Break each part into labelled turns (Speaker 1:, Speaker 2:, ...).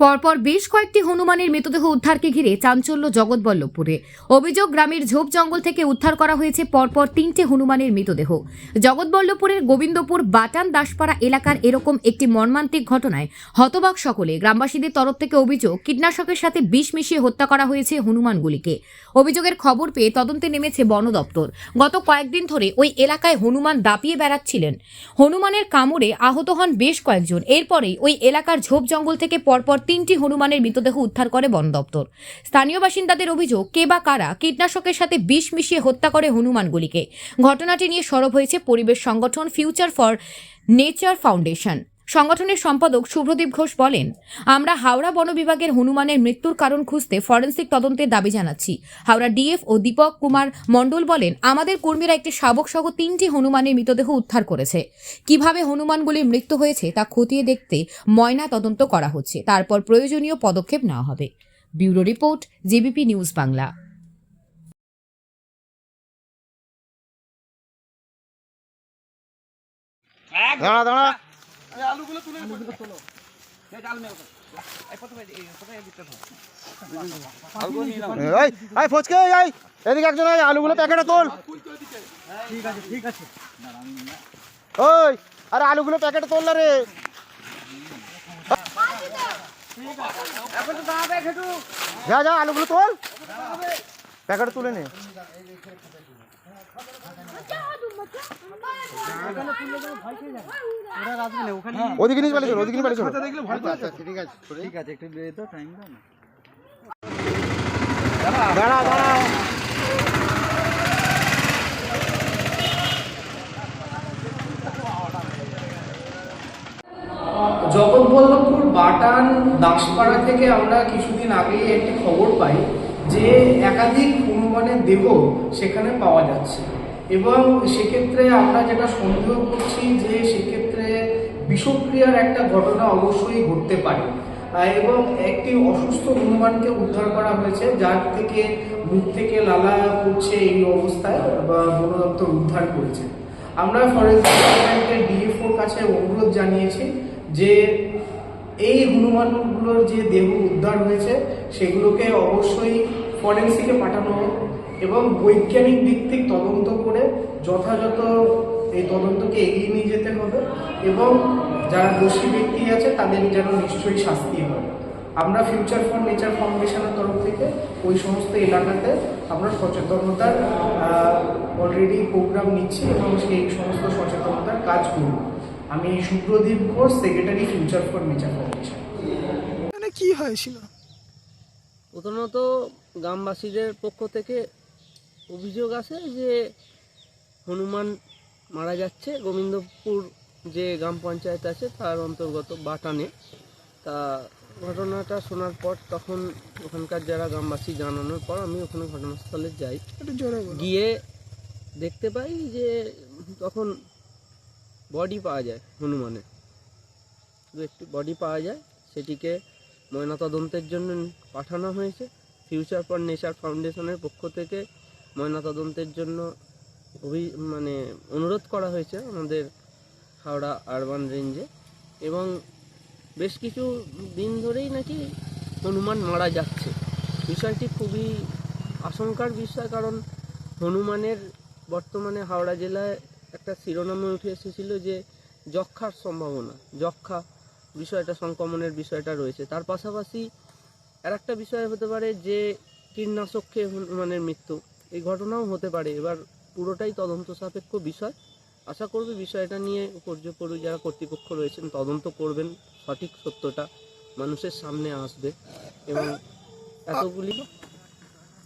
Speaker 1: পরপর বেশ কয়েকটি হনুমানের মৃতদেহ উদ্ধারকে ঘিরে চাঞ্চল্য জগৎবল্লভপুরে। অভিযোগ, গ্রামের ঝোপ জঙ্গল থেকে উদ্ধার করা হয়েছে পরপর তিনটে হনুমানের মৃতদেহ। জগৎবল্লভপুরের গোবিন্দপুর বাটান দাসপাড়া এলাকার এরকম একটি মর্মান্তিক ঘটনায় হতবাক সকলে। গ্রামবাসীদের তরফ থেকে অভিযোগ, কীটনাশকের সাথে বিষ মিশিয়ে হত্যা করা হয়েছে হনুমানগুলিকে। অভিযোগের খবর পেয়ে তদন্তে নেমেছে বন দপ্তর। গত কয়েকদিন ধরে ওই এলাকায় হনুমান দাপিয়ে বেড়াচ্ছিলেন। হনুমানের কামড়ে আহত হন বেশ কয়েকজন। এরপরেই ওই এলাকার ঝোপ জঙ্গল থেকে পরপর তিনটি হনুমানের মৃতদেহ উদ্ধার করে বন দপ্তর। স্থানীয় বাসিন্দাদের অভিযোগ, কে বা কারা কীটনাশকের সাথে বিষ মিশিয়ে হত্যা করে হনুমানগুলিকে। ঘটনাটি নিয়ে সরব হয়েছে পরিবেশ সংগঠন ফিউচার ফর নেচার ফাউন্ডেশন। সংগঠনের সম্পাদক শুভ্রদীপ ঘোষ বলেন, আমরা হাওড়া বন বিভাগের হনুমানের মৃত্যুর কারণ খুঁজতে ফরেন্সিক তদন্তের দাবি জানাচ্ছি। হাওড়া ডিএফ ও দীপক কুমার মণ্ডল বলেন, আমাদের কর্মীরা একটি শাবক সহ তিনটি হনুমানের মৃতদেহ উদ্ধার করেছে। কীভাবে হনুমানগুলির মৃত্যু হয়েছে তা খতিয়ে দেখতে ময়না তদন্ত করা হচ্ছে। তারপর প্রয়োজনীয় পদক্ষেপ নেওয়া হবে। Bureau report, JBP news Bangla.
Speaker 2: দাঁড়া দাঁড়া। এই এই ফচকে এই এদিকে একজন আলুগুলো প্যাকেটে তোল। ঠিক আছে ঠিক আছে। ওই আরে আলুগুলো প্যাকেটে তোল না রে। যা যা আলুগুলো তোল। প্যাকেটে তুলে নে। ওদিকে নিয়ে পালিয়ে চলো ওদিকে নিয়ে পালিয়ে চলো। দাঁড়া দাঁড়া।
Speaker 3: জগৎবল্লভপুর বাটান দাসপাড়া থেকে আমরা কিছুদিন আগেই একটি খবর পাই। যে একাধিক হনুমানের দেহ সেখানে পাওয়া যাচ্ছে। এবং সেক্ষেত্রে আমরা যেটা সন্দেহ করছি যে সেক্ষেত্রে বিষক্রিয়ার একটা ঘটনা অবশ্যই ঘটতে পারে। এবং একটি অসুস্থ হনুমানকে উদ্ধার করা হয়েছে, যার থেকে মুখ থেকে লালা পড়ছে এই অবস্থায় বা বন দপ্তর উদ্ধার করেছে। আমরা ফরেন্সিক ডিপার্টমেন্টের ডিএফওর কাছে অনুরোধ জানিয়েছি যে এই হনুমানগুলোর যে দেহ উদ্ধার হয়েছে, সেগুলোকে অবশ্যই ফরেন্সিকে পাঠানো এবং বৈজ্ঞানিক ভিত্তিক তদন্ত করে যথাযথ এই তদন্তকে এগিয়ে নিয়ে যেতে হবে এবং যারা দোষী ব্যক্তি আছে তাদের যেন নিশ্চয়ই শাস্তি হবে আমরা ফিউচার ফর নেচার ফাউন্ডেশনের তরফ থেকে ওই সমস্ত এলাকাতে আমরা সচেতনতার অলরেডি প্রোগ্রাম নিচ্ছি এবং সেই সমস্ত সচেতনতার কাজ করব। আমি Supradip Ghosh secretary future for nature foundation
Speaker 4: কি হয়েছিল?
Speaker 5: প্রথমত গ্রামবাসীদের পক্ষ থেকে অভিযোগ আছে যে হনুমান মারা যাচ্ছে। গোবিন্দপুর যে গ্রাম পঞ্চায়েত আছে তার অন্তর্গত বাটানে। তা ঘটনাটা শোনার পর তখন ওখানকার যারা গ্রামবাসী জানানোর পর আমি ওখানে ঘটনাস্থলে যাই। গিয়ে দেখতে পাই যে তখন বডি পাওয়া যায় হনুমানের। দু একটি বডি পাওয়া যায় সেটিকে ময়নাতদন্তের জন্য পাঠানো হয়েছে। ফিউচার ফর নেচার ফাউন্ডেশনের পক্ষ থেকে ময়নাতদন্তের জন্য অভি মানে অনুরোধ করা হয়েছে আমাদের হাওড়া আরবান রেঞ্জে এবং বেশ কিছু দিন ধরেই নাকি হনুমান মারা যাচ্ছে। বিষয়টি খুবই আশঙ্কার বিষয় কারণ হনুমানের বর্তমানে হাওড়া জেলায় একটা শিরোনামে উঠে এসেছিল যে যক্ষার সম্ভাবনা, যক্ষা বিষয়টা সংক্রমণের বিষয়টা রয়েছে। তার পাশাপাশি আর একটা বিষয় হতে পারে যে কীটনাশক খেয়ে হনুমানের মৃত্যু। এই ঘটনাও হতে পারে। এবার পুরোটাই তদন্ত সাপেক্ষ বিষয়। আশা করবে বিষয়টা নিয়ে উপর্যুপরি যারা কর্তৃপক্ষ রয়েছেন তদন্ত করবেন। সঠিক সত্যটা মানুষের সামনে আসবে এবং এতগুলি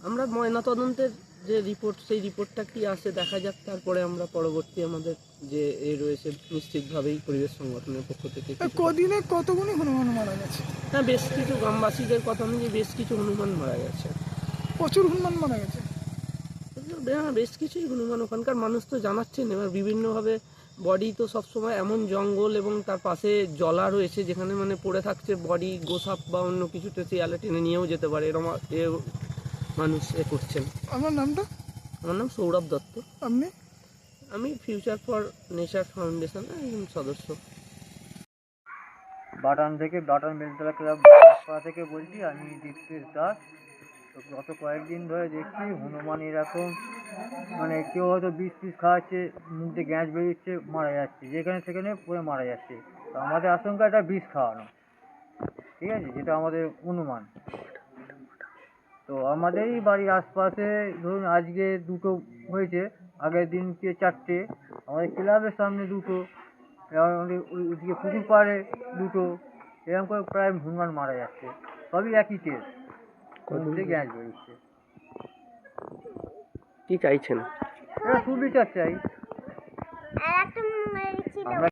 Speaker 5: আমরা ময়না তদন্তের যে রিপোর্ট সেই রিপোর্টটা কি আসে দেখা যাক তারপরে আমরা পরবর্তী আমাদের যে এ রয়েছে নিশ্চিতভাবেই পরিবেশ সংগঠনের পক্ষ থেকে
Speaker 4: কদিনে কতগুলি হনুমান মারা গেছে?
Speaker 5: হ্যাঁ বেশ কিছু গ্রামবাসীদের কথা অনুযায়ী বেশ কিছু হনুমান মারা গেছে।
Speaker 4: প্রচুর হনুমান মারা গেছে?
Speaker 5: হ্যাঁ বেশ কিছুই হনুমান ওখানকার মানুষ তো জানাচ্ছেন। এবার বিভিন্নভাবে বডি তো সবসময় এমন জঙ্গল এবং তার পাশে জলা রয়েছে যেখানে মানে পড়ে থাকছে বডি গোসাপ বা অন্য কিছুতে শিয়ালে টেনে নিয়েও যেতে পারে। এরকম এ মানুষ এ করছেন
Speaker 4: আমার নামটা?
Speaker 5: আমার নাম সৌরভ দত্ত।
Speaker 4: আপনি?
Speaker 5: আমি ফিউচার ফর নেচার ফাউন্ডেশনের একজন সদস্য।
Speaker 6: বাটান থেকে বাটান বেলতলা ক্লাব থেকে বলছি আমি দীপ্তেশ দাস। তো গত কয়েকদিন ধরে দেখছি হনুমান এরকম মানে কেউ হয়তো বিষ পিস খাওয়াচ্ছে মুখ দিয়ে গ্যাস বেরোচ্ছে মারা যাচ্ছে। যেখানে সেখানে পড়ে মারা যাচ্ছে। তো আমাদের আশঙ্কা এটা বিষ খাওয়ানো। ঠিক আছে যেটা আমাদের অনুমান। তো আমাদেরই বাড়ির আশপাশে ধরুন আজকে দুটো হয়েছে আগের দিনকে চারটে আমাদের ক্লাবের সামনে দুটো এবার আমাদের ওই ওইদিকে পুকুর পাড়ে দুটো এরকম করে প্রায় হনুমান মারা যাচ্ছে। সবই একই কেস গ্যাস বেরোচ্ছে।
Speaker 5: কি চাইছেন?
Speaker 6: সুবিচার চাই। আমরা